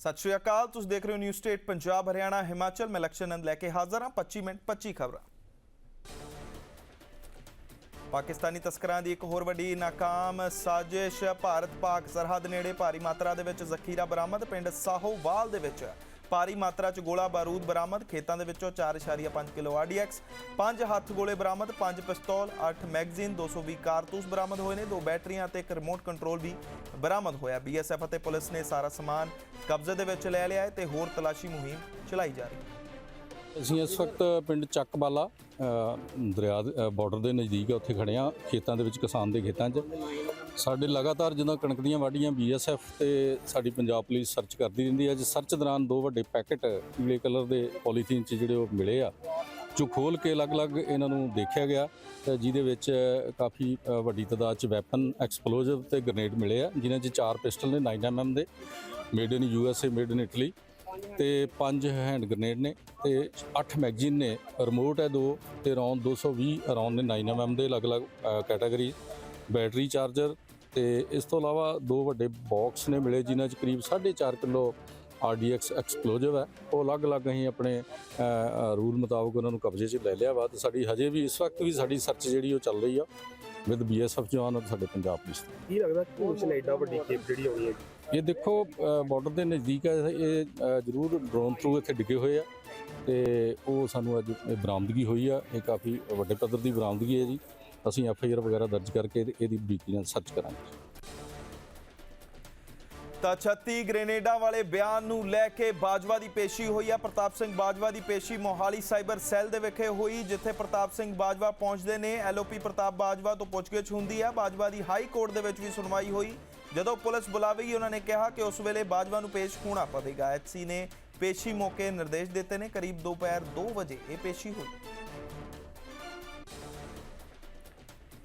ਸਤਿ ਸ਼੍ਰੀ ਅਕਾਲ, ਤੁਸੀਂ ਦੇਖ ਰਹੇ ਹੋ ਨਿਊ ਸਟੇਟ ਪੰਜਾਬ, ਹਰਿਆਣਾ, ਹਿਮਾਚਲ। ਮੈਂ ਲਕਸ਼ਨੰਦ ਲੈ ਕੇ ਹਾਜ਼ਰ ਹਾਂ। 25 ਮਿੰਟ 25 ਖਬਰਾਂ। ਪਾਕਿਸਤਾਨੀ ਤਸਕਰਾਂ ਦੀ ਇੱਕ ਹੋਰ ਵੱਡੀ ਨਾਕਾਮ ਸਾਜ਼ਿਸ਼ ਭਾਰਤ ਪਾਕ ਸਰਹੱਦ ਨੇੜੇ, ਭਾਰੀ ਮਾਤਰਾ ਦੇ ਵਿੱਚ ਜ਼ਖੀਰਾ ਬਰਾਮਦ, ਪਿੰਡ ਸਾਹੋਵਾਲ ਦੇ ਵਿੱਚ। ਭਾਰੀ ਮਾਤਰਾ 'ਚ ਗੋਲਾ ਬਾਰੂਦ ਬਰਾਮਦ। ਖੇਤਾਂ ਦੇ ਵਿੱਚੋਂ 4.5 ਕਿਲੋ ਆਰਡੀਐਕਸ 5 ਹੱਥ ਗੋਲੇ ਬਰਾਮਦ 5 ਪਿਸਤੌਲ 8 ਮੈਗਜ਼ੀਨ 220 ਕਾਰਤੂਸ ਬਰਾਮਦ ਹੋਏ ਨੇ, ਦੋ ਬੈਟਰੀਆਂ ਅਤੇ ਇੱਕ ਰਿਮੋਟ ਕੰਟਰੋਲ ਵੀ ਬਰਾਮਦ ਹੋਇਆ। ਬੀਐਸਐਫ ਅਤੇ ਪੁਲਿਸ ਨੇ ਸਾਰਾ ਸਮਾਨ ਕਬਜ਼ੇ ਦੇ ਵਿੱਚ ਲੈ ਲਿਆ ਹੈ ਤੇ ਹੋਰ ਤਲਾਸ਼ੀ ਮੁਹਿੰਮ ਚਲਾਈ ਜਾ ਰਹੀ ਹੈ। ਅਸੀਂ ਇਸ ਵਕਤ ਪਿੰਡ ਚੱਕਬਾਲਾ ਦਰਿਆ ਬਾਰਡਰ ਦੇ ਨਜ਼ਦੀਕ ਆ, ਉੱਥੇ ਖੜੇ ਆ ਖੇਤਾਂ ਦੇ ਵਿੱਚ ਕਿਸਾਨ ਦੇ ਖੇਤਾਂ 'ਚ। ਸਾਡੇ ਲਗਾਤਾਰ ਜਦੋਂ ਕਣਕ ਦੀਆਂ ਵਾਢੀਆਂ ਬੀਐਸਐਫ ਤੇ ਸਾਡੀ ਪੰਜਾਬ ਪੁਲਿਸ ਸਰਚ ਕਰਦੀ ਰਹਿੰਦੀ ਹੈ, ਅੱਜ ਸਰਚ ਦੌਰਾਨ ਦੋ ਵੱਡੇ ਪੈਕੇਟ ਪੀਲੇ ਕਲਰ ਦੇ ਪੋਲੀਥੀਨ 'ਚ ਜਿਹੜੇ ਉਹ ਮਿਲੇ ਆ, ਜੋ ਖੋਲ ਕੇ ਅਲੱਗ-ਅਲੱਗ ਇਹਨਾਂ ਨੂੰ ਦੇਖਿਆ ਗਿਆ ਤੇ ਜਿਹਦੇ ਵਿੱਚ ਕਾਫੀ ਵੱਡੀ ਤਾਦਾਦ 'ਚ ਵੈਪਨ ਐਕਸਪਲੋਸਿਵ ਤੇ ਗ੍ਰੇਨੇਡ ਮਿਲੇ ਆ, ਜਿਨ੍ਹਾਂ 'ਚ ਚਾਰ ਪਿਸਟਲ ਨੇ 9mm ਦੇ made in USA made in Italy ਤੇ ਪੰਜ ਹੈਂਡ ਗ੍ਰੇਨੇਡ ਨੇ ਤੇ 8 ਮੈਗਜ਼ੀਨ ਨੇ ਰਿਮੋਟ ਹੈ ਦੋ ਤੇ ਰੌਂਦ 220 ਰੌਂਦ ਨੇ 9mm ਦੇ ਅਲੱਗ-ਅਲੱਗ ਕੈਟਾਗਰੀ ਬੈਟਰੀ ਚਾਰਜਰ ਤੇ ਇਸ ਤੋਂ ਇਲਾਵਾ ਦੋ ਵੱਡੇ ਬਾਕਸ ਨੇ ਮਿਲੇ ਜਿਨ੍ਹਾਂ 'ਚ ਕਰੀਬ 4.5 ਕਿਲੋ RDX ਐਕਸਪਲੋਸਿਵ ਹੈ। ਉਹ ਅਲੱਗ-ਅਲੱਗ ਅਸੀਂ ਆਪਣੇ ਰੂਲ ਮੁਤਾਬਕ ਉਹਨਾਂ ਨੂੰ ਕਬਜ਼ੇ 'ਚ ਲੈ ਲਿਆ ਵਾ ਤੇ ਸਾਡੀ ਹਜੇ ਵੀ ਇਸ ਵਕਤ ਵੀ ਸਾਡੀ ਸਰਚ ਜਿਹੜੀ ਉਹ ਚੱਲ ਰਹੀ ਆ ਵਿਦ BSF ਜਵਾਨ ਔਰ ਸਾਡੇ ਪੰਜਾਬ ਪੁਲਿਸ ਕੀ ਲੱਗਦਾ ਉਸ ਲਈ ਏਡਾ ਵੱਡੀ ਖੇਪ ਜਿਹੜੀ ਆਉਣੀ ਹੈ ਇਹ ਦੇਖੋ ਬਾਰਡਰ ਦੇ ਨਜ਼ਦੀਕ ਹੈ ਇਹ ਜ਼ਰੂਰ ਡਰੋਨ ਥਰੂ ਇੱਥੇ ਡਿੱਗੇ ਹੋਏ ਆ ਤੇ ਉਹ ਸਾਨੂੰ ਅੱਜ ਬਰਾਮਦਗੀ ਹੋਈ ਆ। ਇਹ ਕਾਫੀ ਵੱਡੇ ਪੱਧਰ ਦੀ ਬਰਾਮਦਗੀ ਹੈ ਜੀ। ਅਸੀਂ ਐਫ ਆਈ ਆਰ ਵਗੈਰਾ ਦਰਜ ਕਰਕੇ ਇਹਦੀ- ਬਰੀਕੀ ਨਾਲ ਸਰਚ ਕਰਾਂਗੇ। ਤਾਂ 36 ਗ੍ਰੇਨੇਡਾਂ ਵਾਲੇ ਬਿਆਨ ਨੂੰ ਲੈ ਕੇ ਬਾਜਵਾ ਦੀ ਪੇਸ਼ੀ ਹੋਈ ਆ। ਪ੍ਰਤਾਪ ਸਿੰਘ ਬਾਜਵਾ ਦੀ ਪੇਸ਼ੀ ਮੋਹਾਲੀ ਸਾਈਬਰ ਸੈੱਲ ਦੇ ਵਿਖੇ ਹੋਈ, ਜਿੱਥੇ ਪ੍ਰਤਾਪ ਸਿੰਘ ਬਾਜਵਾ ਪਹੁੰਚਦੇ ਨੇ। ਐਲਓਪੀ ਪ੍ਰਤਾਪ ਬਾਜਵਾ ਤੋਂ ਪੁੱਛਗਿੱਛ ਹੁੰਦੀ ਹੈ ਬਾਜਵਾ ਦੀ ਹਾਈ ਕੋਰਟ ਦੇ ਵਿੱਚ ਵੀ ਸੁਣਵਾਈ ਹੋਈ। ਜਦੋਂ ਪੁਲਿਸ ਬੁਲਾਵੇਗੀ, ਉਹਨਾਂ ਨੇ ਕਿਹਾ ਕਿ ਉਸ ਵੇਲੇ ਬਾਜਵਾ ਨੂੰ ਪੇਸ਼ ਹੋਣਾ ਪਵੇਗਾ। ਐਚਸੀ ਨੇ ਪੇਸ਼ੀ ਮੌਕੇ ਨਿਰਦੇਸ਼ ਦਿੱਤੇ ਨੇ। ਕਰੀਬ ਦੁਪਹਿਰ 2 ਵਜੇ ਇਹ ਪੇਸ਼ੀ ਹੋਈ।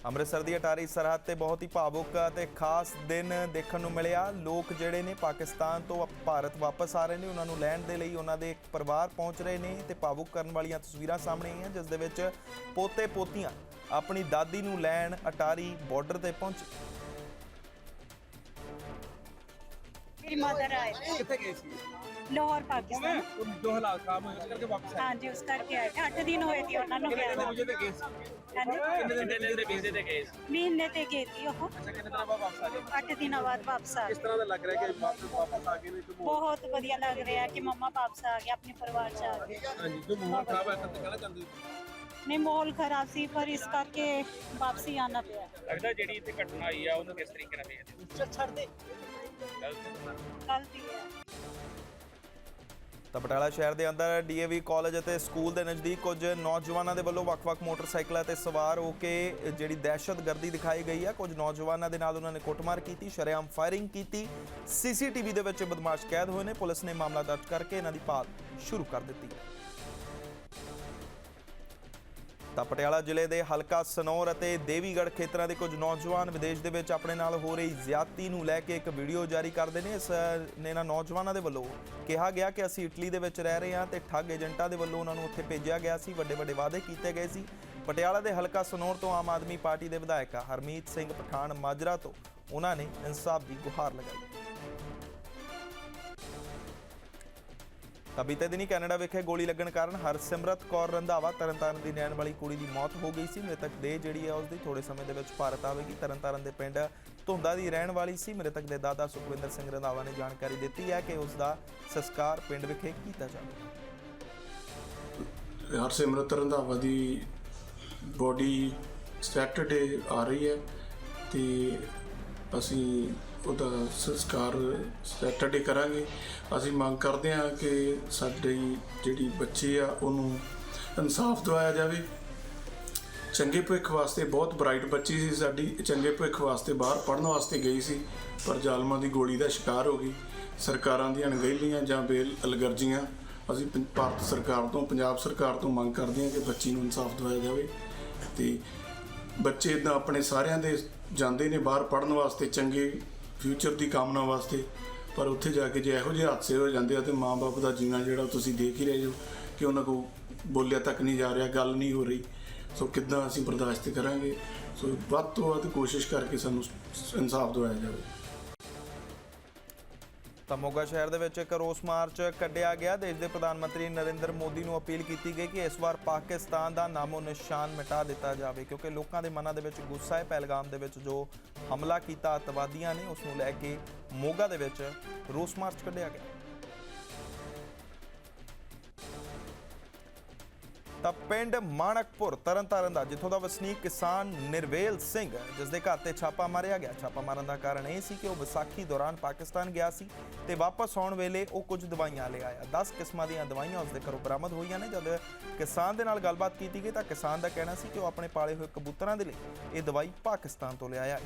ਅੰਮ੍ਰਿਤਸਰ ਦੀ ਅਟਾਰੀ ਸਰਹੱਦ ਤੇ ਬਹੁਤ ਹੀ ਭਾਵੁਕ ਤੇ ਖਾਸ ਦਿਨ ਦੇਖਣ ਨੂੰ ਮਿਲਿਆ। ਲੋਕ ਜਿਹੜੇ ਨੇ ਪਾਕਿਸਤਾਨ ਤੋਂ ਭਾਰਤ ਵਾਪਸ ਆ ਰਹੇ ਨੇ। ਉਹਨਾਂ ਨੂੰ ਲੈਣ ਦੇ ਲਈ ਉਹਨਾਂ ਦੇ ਪਰਿਵਾਰ ਪਹੁੰਚ ਰਹੇ ਨੇ ਤੇ ਭਾਵੁਕ ਕਰਨ ਵਾਲੀਆਂ ਤਸਵੀਰਾਂ ਸਾਹਮਣੇ ਆਈਆਂ ਜਿਸ ਦੇ ਵਿੱਚ ਪੋਤੇ ਪੋਤੀਆਂ ਆਪਣੀ ਦਾਦੀ ਨੂੰ ਲੈਣ ਅਟਾਰੀ ਬਾਰਡਰ ਤੇ ਪਹੁੰਚੇ। ਮੇਰੀ ਮਦਰ ਆਏ ਕਿੱਥੇ ਗਏ ਸੀ? लाहौर पाकिस्तान ਉਹ ਜੋ ਹਾਲਾਤ ਖਰਾਬ ਹੋਏ ਉਸ ਕਰਕੇ ਵਾਪਸ हाँ जी उस करके आए थे अठ दिन हुए थे उन्होंने ਕਿੰਨੇ ਦਿਨ ਦੇ गए ਵੀਜ਼ੇ ਤੇ ਗਏ ਸੀ हाँ जी ਕਿੰਨੇ ਦਿਨ ਦੇ ਵੀਜ਼ੇ ਤੇ ਗਏ ਸੀ महीने ते गई थी वो ਅੱਛਾ ਕਿੰਨੇ ਦਿਨਾਂ ਬਾਅਦ ਵਾਪਸ ਆ ਗਏ अठ दिन बाद वापस आ ਕਿਸ गए ਤਰ੍ਹਾਂ ਦਾ ਲੱਗ ਰਿਹਾ ਕਿ ਵਾਪਸ ਵਾਪਸ ਆ ਗਏ ਨੇ ਜੋ ਮਾਹੌਲ- बहुत बढ़िया लग रहा है कि मम्मा वापस आ गए अपने परिवार से आ गए ਹਾਂਜੀ ਜੋ ਮਾਹੌਲ ਖਰਾਬ ਹੈ ਤਾਂ ਕਹਿਣਾ ਚਾਹੁੰਦੇ ਹੋ? नहीं माहौल खराब सी पर इस करके वापसी आना पिया ਲੱਗਦਾ ਜਿਹੜੀ ਇੱਥੇ ਘਟਨਾ ਆਈ ਆ ਉਹਨੂੰ ਕਿਸ ਤਰੀਕੇ ਨਾਲ ਵੇਖਦੇ गलती है ਤਾਂ ਬਟਾਲਾ ਸ਼ਹਿਰ ਦੇ ਅੰਦਰ ਡੀਏਵੀ ਕਾਲਜ ਅਤੇ ਸਕੂਲ ਦੇ ਨਜ਼ਦੀਕ ਕੁਝ ਨੌਜਵਾਨਾਂ ਦੇ ਵੱਲੋਂ ਵੱਖ-ਵੱਖ ਮੋਟਰਸਾਈਕਲਾਂ ਤੇ ਸਵਾਰ ਹੋ ਕੇ ਜਿਹੜੀ ਦਹਿਸ਼ਤਗਰਦੀ ਦਿਖਾਈ ਗਈ ਹੈ ਕੁਝ ਨੌਜਵਾਨਾਂ ਦੇ ਨਾਲ ਉਹਨਾਂ ਨੇ ਕੁੱਟਮਾਰ ਕੀਤੀ, ਸ਼ਰੇਆਮ ਫਾਇਰਿੰਗ ਕੀਤੀ। ਸੀਸੀਟੀਵੀ ਦੇ ਵਿੱਚ ਬਦਮਾਸ਼ ਕੈਦ ਹੋਏ ਨੇ, ਪੁਲਿਸ ਨੇ ਮਾਮਲਾ ਦਰਜ ਕਰਕੇ ਇਹਨਾਂ ਦੀ ਭਾਲ ਸ਼ੁਰੂ ਕਰ ਦਿੱਤੀ। ਹੈ ਤਾਂ ਪਟਿਆਲਾ ਜ਼ਿਲ੍ਹੇ ਦੇ ਹਲਕਾ ਸਨੌਰ ਅਤੇ ਦੇਵੀਗੜ੍ਹ ਖੇਤਰਾਂ ਦੇ ਕੁਝ ਨੌਜਵਾਨ ਵਿਦੇਸ਼ ਦੇ ਵਿੱਚ ਆਪਣੇ ਨਾਲ ਹੋ ਰਹੀ ਜ਼ਿਆਦਤੀ ਨੂੰ ਲੈ ਕੇ ਇੱਕ ਵੀਡੀਓ ਜਾਰੀ ਕਰਦੇ ਨੇ। ਇਸ ਨੇ ਇਹਨਾਂ ਨੌਜਵਾਨਾਂ ਦੇ ਵੱਲੋਂ ਕਿਹਾ ਗਿਆ ਕਿ ਅਸੀਂ ਇਟਲੀ ਦੇ ਵਿੱਚ ਰਹਿ ਰਹੇ ਹਾਂ ਤੇ ਠੱਗ ਏਜੰਟਾਂ ਦੇ ਵੱਲੋਂ ਉਹਨਾਂ ਨੂੰ ਉੱਥੇ ਭੇਜਿਆ ਗਿਆ ਸੀ। ਵੱਡੇ ਵੱਡੇ ਵਾਅਦੇ ਕੀਤੇ ਗਏ ਸੀ। ਪਟਿਆਲਾ ਦੇ ਹਲਕਾ ਸਨੌਰ ਤੋਂ ਆਮ ਆਦਮੀ ਪਾਰਟੀ ਦੇ ਵਿਧਾਇਕ ਹਰਮੀਤ ਸਿੰਘ ਪਠਾਨ ਮਾਜਰਾ ਤੋਂ ਉਹਨਾਂ ਨੇ ਇਨਸਾਫ ਦੀ ਗੁਹਾਰ ਲਗਾਈ। ਤਾਂ ਬੀਤੇ ਦਿਨੀ ਕੈਨੇਡਾ ਵਿਖੇ ਗੋਲੀ ਲੱਗਣ ਕਾਰਨ ਹਰਸਿਮਰਤ ਕੌਰ ਰੰਧਾਵਾ ਤਰਨਤਾਰਨ ਦੀ ਰਹਿਣ ਵਾਲੀ ਕੁੜੀ ਦੀ ਮੌਤ ਹੋ ਗਈ ਸੀ। ਮ੍ਰਿਤਕ ਦੇ ਜਿਹੜੀ ਹੈ ਉਸ ਦੀ ਥੋੜੇ ਸਮੇਂ ਦੇ ਵਿੱਚ ਭਾਰਤ ਆਵੇਗੀ। ਤਰਨਤਾਰਨ ਦੇ ਪਿੰਡ ਧੁੰਦਾ ਦੀ ਰਹਿਣ ਵਾਲੀ ਸੀ। ਮ੍ਰਿਤਕ ਦੇ ਦਾਦਾ ਸੁਖਵਿੰਦਰ ਸਿੰਘ ਰੰਧਾਵਾ ਨੇ ਜਾਣਕਾਰੀ ਦਿੱਤੀ ਹੈ ਕਿ ਉਸ ਦਾ ਸੰਸਕਾਰ ਪਿੰਡ ਵਿਖੇ ਕੀਤਾ ਜਾਵੇਗਾ ਹਰਸਿਮਰਤ ਰੰਧਾਵਾ ਦੀ ਬੋਡੀ ਸੈਟਰਡੇ ਆ ਰਹੀ ਹੈ ਤੇ ਅਸੀਂ ਉਹਦਾ ਸੰਸਕਾਰ ਸੈਟਰਡੇ ਕਰਾਂਗੇ। ਅਸੀਂ ਮੰਗ ਕਰਦੇ ਹਾਂ ਕਿ ਸਾਡੀ ਜਿਹੜੀ ਬੱਚੇ ਆ, ਉਹਨੂੰ ਇਨਸਾਫ ਦਿਵਾਇਆ ਜਾਵੇ। ਚੰਗੇ ਭਵਿੱਖ ਵਾਸਤੇ ਬਹੁਤ ਬ੍ਰਾਈਟ ਬੱਚੀ ਸੀ ਸਾਡੀ। ਚੰਗੇ ਭਵਿੱਖ ਵਾਸਤੇ ਬਾਹਰ ਪੜ੍ਹਨ ਵਾਸਤੇ ਗਈ ਸੀ, ਪਰ ਜ਼ਾਲਮਾਂ ਦੀ ਗੋਲੀ ਦਾ ਸ਼ਿਕਾਰ ਹੋ ਗਈ। ਸਰਕਾਰਾਂ ਦੀਆਂ ਅਣਗਹਿਲੀਆਂ ਜਾਂ ਬੇਲ ਅਲਗਰਜੀਆਂ ਅਸੀਂ ਪੰ- ਭਾਰਤ ਸਰਕਾਰ ਤੋਂ, ਪੰਜਾਬ ਸਰਕਾਰ ਤੋਂ ਮੰਗ ਕਰਦੇ ਹਾਂ ਕਿ ਬੱਚੀ ਨੂੰ ਇਨਸਾਫ ਦਿਵਾਇਆ ਜਾਵੇ। ਤੇ ਬੱਚੇ ਇਦਾਂ ਆਪਣੇ ਸਾਰਿਆਂ ਦੇ ਜਾਂਦੇ ਨੇ ਬਾਹਰ ਪੜ੍ਹਨ ਵਾਸਤੇ, ਚੰਗੇ ਫਿਊਚਰ ਦੀ ਕਾਮਨਾ ਵਾਸਤੇ, ਪਰ ਉੱਥੇ ਜਾ ਕੇ ਜੇ ਇਹੋ ਜਿਹੇ ਹਾਦਸੇ ਹੋ ਜਾਂਦੇ ਆ ਤੇ ਮਾਂ-ਬਾਪ ਦਾ ਜੀਣਾ ਜਿਹੜਾ ਤੁਸੀਂ ਦੇਖ ਹੀ ਰਹੇ ਹੋ ਕਿ ਉਹਨਾਂ ਕੋ ਬੋਲਿਆ ਤੱਕ ਨਹੀਂ ਜਾ ਰਿਹਾ, ਗੱਲ ਨਹੀਂ ਹੋ ਰਹੀ। ਸੋ ਕਿੱਦਾਂ ਅਸੀਂ ਬਰਦਾਸ਼ਤ ਕਰਾਂਗੇ? ਸੋ ਵੱਧ ਤੋਂ ਵੱਧ ਕੋਸ਼ਿਸ਼ ਕਰਕੇ ਸਾਨੂੰ ਇਨਸਾਫ ਦਿਵਾਇਆ ਜਾਵੇ। ਤਾਂ ਮੋਗਾ ਸ਼ਹਿਰ ਦੇ ਵਿੱਚ ਇੱਕ ਰੋਸ ਮਾਰਚ ਕੱਢਿਆ ਗਿਆ। ਦੇਸ਼ ਦੇ ਪ੍ਰਧਾਨ ਮੰਤਰੀ ਨਰਿੰਦਰ ਮੋਦੀ ਨੂੰ ਅਪੀਲ ਕੀਤੀ ਗਈ ਕਿ ਇਸ ਵਾਰ ਪਾਕਿਸਤਾਨ ਦਾ ਨਾਮੋ ਨਿਸ਼ਾਨ ਮਿਟਾ ਦਿੱਤਾ ਜਾਵੇ, ਕਿਉਂਕਿ ਲੋਕਾਂ ਦੇ ਮਨਾਂ ਦੇ ਵਿੱਚ ਗੁੱਸਾ ਹੈ। ਪਹਿਲਗਾਮ ਦੇ ਵਿੱਚ ਜੋ ਹਮਲਾ ਕੀਤਾ, ਅੱਤਵਾਦੀਆਂ ਨੇ, ਉਸ ਨੂੰ ਲੈ ਕੇ ਮੋਗਾ ਦੇ ਵਿੱਚ ਰੋਸ ਮਾਰਚ ਕੱਢਿਆ ਗਿਆ। ਤਾਂ ਪਿੰਡ ਮਾਣਕਪੁਰ ਤਰਨਤਾਰਨ ਦਾ, ਜਿੱਥੋਂ ਦਾ ਵਸਨੀਕ ਕਿਸਾਨ ਨਿਰਵੇਲ ਸਿੰਘ ਜਿਸ ਦੇ ਘਰ ਤੇ ਛਾਪਾ ਮਾਰਿਆ ਗਿਆ। ਛਾਪਾ ਮਾਰਨ ਦਾ ਕਾਰਨ ਇਹ ਸੀ ਕਿ ਉਹ ਵਿਸਾਖੀ ਦੌਰਾਨ ਪਾਕਿਸਤਾਨ ਗਿਆ ਸੀ ਤੇ ਵਾਪਸ ਆਉਣ ਵੇਲੇ ਉਹ ਕੁਝ ਦਵਾਈਆਂ ਲੈ ਆਇਆ। 10 ਕਿਸਮਾਂ ਦੀਆਂ ਦਵਾਈਆਂ ਉਸ ਦੇ ਘਰੋਂ ਬਰਾਮਦ ਹੋਈਆਂ ਨੇ। ਜਦ ਕਿਸਾਨ ਦੇ ਨਾਲ ਗੱਲਬਾਤ ਕੀਤੀ ਗਈ ਤਾਂ ਕਿਸਾਨ ਦਾ ਕਹਿਣਾ ਸੀ ਕਿ ਉਹ ਆਪਣੇ ਪਾਲੇ ਹੋਏ ਕਬੂਤਰਾਂ ਦੇ ਲਈ ਇਹ ਦਵਾਈ ਪਾਕਿਸਤਾਨ ਤੋਂ ਲਿਆਇਆ ਹੈ।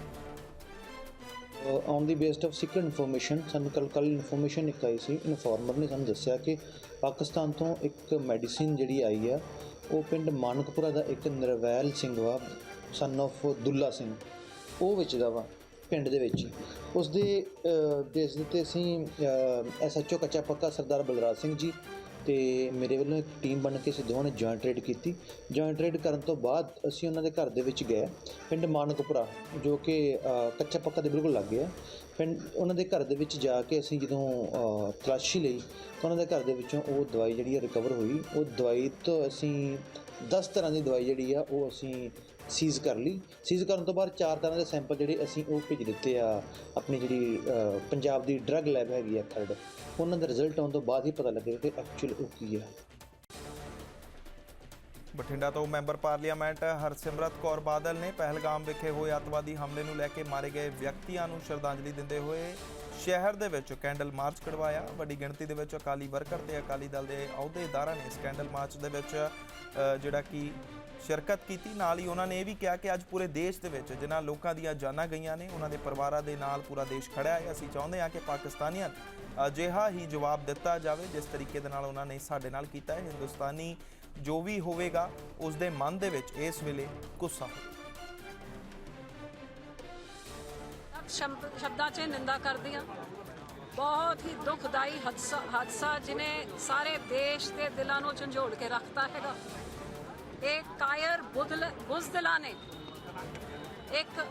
On the based of secret information ਸਾਨੂੰ ਕੱਲ ਕੱਲ ਇਨਫੋਰਮੇਸ਼ਨ ਇੱਕ ਆਈ ਸੀ। ਇਨਫੋਰਮਰ ਨੇ ਸਾਨੂੰ ਦੱਸਿਆ ਕਿ ਪਾਕਿਸਤਾਨ ਤੋਂ ਇੱਕ ਮੈਡੀਸਿਨ ਜਿਹੜੀ ਆਈ ਹੈ ਉਹ ਪਿੰਡ ਮਾਨਕਪੁਰਾ ਦਾ ਇੱਕ ਨਿਰਵੈਲ ਸਿੰਘ ਵਾ ਸਨ of ਦੁੱਲਾ ਸਿੰਘ। ਉਹ ਵਿੱਚ ਦਾ ਵਾ ਪਿੰਡ ਦੇ ਵਿੱਚ। ਹੀ। ਉਸ ਦੇ ਬੇਸ ਦੇ ਤੇ ਅਸੀਂ ਐਸਐਚਓ ਕੱਚਾ ਪੱਕਾ ਸਰਦਾਰ ਬਲਰਾਜ ਸਿੰਘ ਜੀ ਤੇ ਮੇਰੇ ਵੱਲੋਂ ਇੱਕ ਟੀਮ ਬਣ ਕੇ ਅਸੀਂ ਦੋਵਾਂ ਨੇ ਜੁਆਇੰਟ ਰੇਡ ਕੀਤੀ। ਜੁਆਇੰਟ ਰੇਡ ਕਰਨ ਤੋਂ ਬਾਅਦ ਅਸੀਂ ਉਹਨਾਂ ਦੇ ਘਰ ਦੇ ਵਿੱਚ ਗਏ, ਪਿੰਡ ਮਾਨਕਪੁਰਾ, ਜੋ ਕਿ ਕੱਚਾ ਪੱਕਾ ਦੇ ਬਿਲਕੁਲ ਲੱਗੇ ਆ ਪਿੰਡ, ਉਹਨਾਂ ਦੇ ਘਰ ਦੇ ਵਿੱਚ ਜਾ ਕੇ ਅਸੀਂ ਜਦੋਂ ਤਲਾਸ਼ੀ ਲਈ, ਤਾਂ ਉਹਨਾਂ ਦੇ ਘਰ ਦੇ ਵਿੱਚੋਂ ਉਹ ਦਵਾਈ ਜਿਹੜੀ ਹੈ ਰਿਕਵਰ ਹੋਈ। ਉਹ ਦਵਾਈ ਤੋਂ ਅਸੀਂ 10 ਤਰ੍ਹਾਂ ਦੀ ਦਵਾਈ ਜਿਹੜੀ ਆ, ਉਹ ਅਸੀਂ ਸੀਜ਼ ਕਰ ਲਈ। ਸੀਜ਼ ਕਰਨ ਤੋਂ ਬਾਅਦ ਚਾਰ ਤਰ੍ਹਾਂ ਦੇ ਸੈਂਪਲ ਜਿਹੜੇ ਅਸੀਂ ਉਹ ਭੇਜ ਦਿੱਤੇ ਆ, ਆਪਣੀ ਜਿਹੜੀ ਪੰਜਾਬ ਦੀ ਡਰੱਗ ਲੈਬ ਹੈਗੀ ਆ ਖਰੜ ਉਹਨਾਂ ਦਾ ਰਿਜ਼ਲਟ ਆਉਣ ਤੋਂ ਬਾਅਦ ਹੀ ਪਤਾ ਲੱਗੇਗਾ ਕਿ ਐਕਚੁਅਲ ਉਹ ਕੀ ਹੈ ਬਠਿੰਡਾ ਤੋਂ ਮੈਂਬਰ ਪਾਰਲੀਮੈਂਟ ਹਰਸਿਮਰਤ ਕੌਰ ਬਾਦਲ ਨੇ ਪਹਿਲਗਾਮ ਵਿਖੇ ਹੋਏ ਅੱਤਵਾਦੀ ਹਮਲੇ ਨੂੰ ਲੈ ਕੇ ਮਾਰੇ ਗਏ ਵਿਅਕਤੀਆਂ ਨੂੰ ਸ਼ਰਧਾਂਜਲੀ ਦਿੰਦੇ ਹੋਏ ਸ਼ਹਿਰ ਦੇ ਵਿੱਚ ਕੈਂਡਲ ਮਾਰਚ ਕਢਵਾਇਆ ਵੱਡੀ ਗਿਣਤੀ ਦੇ ਵਿੱਚ ਅਕਾਲੀ ਵਰਕਰ ਤੇ ਅਕਾਲੀ ਦਲ ਦੇ ਅਹੁਦੇਦਾਰਾਂ ਨੇ ਇਸ ਕੈਂਡਲ ਮਾਰਚ ਦੇ ਵਿੱਚ ਜਿਹੜਾ ਕਿ ਸ਼ਿਰਕਤ ਕੀਤੀ। ਨਾਲ ਹੀ ਉਹਨਾਂ ਨੇ ਇਹ ਵੀ ਕਿਹਾ ਕਿ ਅੱਜ ਪੂਰੇ ਦੇਸ਼ ਦੇ ਵਿੱਚ ਜਿਨ੍ਹਾਂ ਲੋਕਾਂ ਦੀਆਂ ਜਾਨਾਂ ਗਈਆਂ ਨੇ, ਉਹਨਾਂ ਦੇ ਪਰਿਵਾਰਾਂ ਦੇ ਨਾਲ ਪੂਰਾ ਦੇਸ਼ ਖੜਾ ਹੈ। ਅਸੀਂ ਚਾਹੁੰਦੇ ਹਾਂ ਕਿ ਪਾਕਿਸਤਾਨੀਆਂ ਅਜਿਹਾ ਹੀ ਜਵਾਬ ਦਿੱਤਾ ਜਾਵੇ, ਜਿਸ ਤਰੀਕੇ ਦੇ ਨਾਲ ਉਹਨਾਂ ਨੇ ਸਾਡੇ ਨਾਲ ਕੀਤਾ ਹੈ। ਹਿੰਦੁਸਤਾਨੀ ਜੋ ਵੀ ਹੋਵੇਗਾ ਉਸ ਦੇ ਮਨ ਦੇ ਵਿੱਚ ਇਸ ਵੇਲੇ ਗੁੱਸਾ ਹੋਵੇ। ਸ਼ਬਦ- ਸ਼ਬਦਾਂ 'ਚ ਨਿੰਦਾ ਕਰਦੀ ਹਾਂ ਬਹੁਤ ਹੀ ਦੁਖਦਾਈ ਹਾਦਸਾ ਹਾਦਸਾ ਜਿਨੇ ਸਾਰੇ ਦੇਸ਼ ਦੇ ਦਿਲਾਂ ਨੂੰ ਝੰਜੋੜ ਕੇ ਰੱਖਤਾ ਹੈਗਾ। ਇਹ ਕਾਇਰ ਬੁਦਲ ਬੁਜ਼ਦਲਾਂ ਨੇ ਇੱਕ